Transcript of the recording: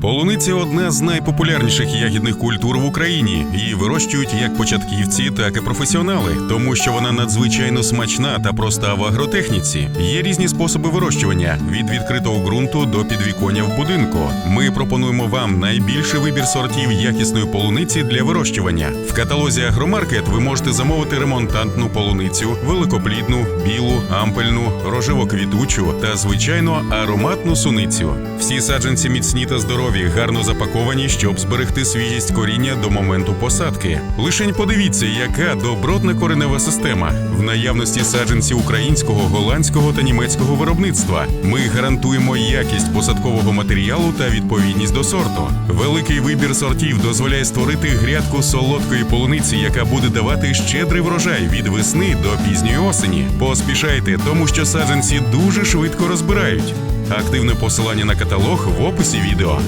Полуниця одна з найпопулярніших ягідних культур в Україні. Її вирощують як початківці, так і професіонали, тому що вона надзвичайно смачна та проста в агротехніці. Є різні способи вирощування від відкритого ґрунту до підвіконня в будинку. Ми пропонуємо вам найбільший вибір сортів якісної полуниці для вирощування. В каталозі Агромаркет ви можете замовити ремонтантну полуницю, великоплідну, білу, ампельну, рожево-квітучу та звичайно ароматну суницю. Всі саджанці міцні та здорові, гарно запаковані, щоб зберегти свіжість коріння до моменту посадки. Лишень подивіться, яка добротна коренева система в наявності саджанці українського, голландського та німецького виробництва. Ми гарантуємо якість посадкового матеріалу та відповідність до сорту. Великий вибір сортів дозволяє створити грядку солодкої полуниці, яка буде давати щедрий врожай від весни до пізньої осені. Поспішайте, тому що саджанці дуже швидко розбирають. Активне посилання на каталог в описі відео.